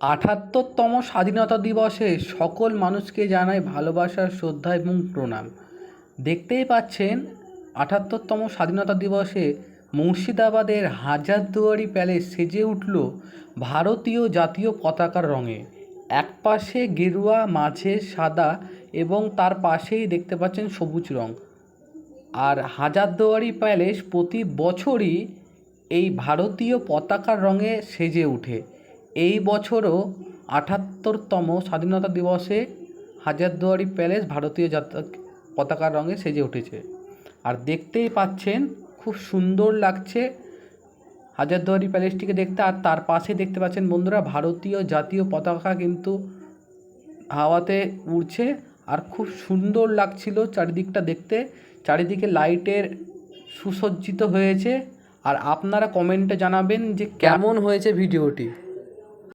আটাত্তরতম স্বাধীনতা দিবসে সকল মানুষকে জানাই ভালোবাসা, শ্রদ্ধা এবং প্রণাম। দেখতেই পাচ্ছেন আটাত্তরতম স্বাধীনতা দিবসে মুর্শিদাবাদের হাজারদুয়ারি প্যালেস সেজে উঠল ভারতীয় জাতীয় পতাকার রঙে। এক পাশে গেরুয়া, মাঝে সাদা এবং তার পাশেই দেখতে পাচ্ছেন সবুজ রং। আর হাজারদুয়ারি প্যালেস প্রতি বছরই এই ভারতীয় পতাকার রঙে সেজে ওঠে এই বছরও আটাত্তরতম স্বাধীনতা দিবসে হাজারদুয়ারি প্যালেস ভারতীয় জাতীয় পতাকার রঙে সেজে উঠেছে। আর দেখতেই পাচ্ছেন, খুব সুন্দর লাগছে হাজারদুয়ারি প্যালেসটিকে দেখতে। আর তার পাশে দেখতে পাচ্ছেন বন্ধুরা, ভারতীয় জাতীয় পতাকা কিন্তু হাওয়াতে উড়ছে। আর খুব সুন্দর লাগছিল চারিদিকটা দেখতে। চারিদিকে লাইটের সুসজ্জিত হয়েছে। আর আপনারা কমেন্টে জানাবেন যে কেমন হয়েছে ভিডিওটি?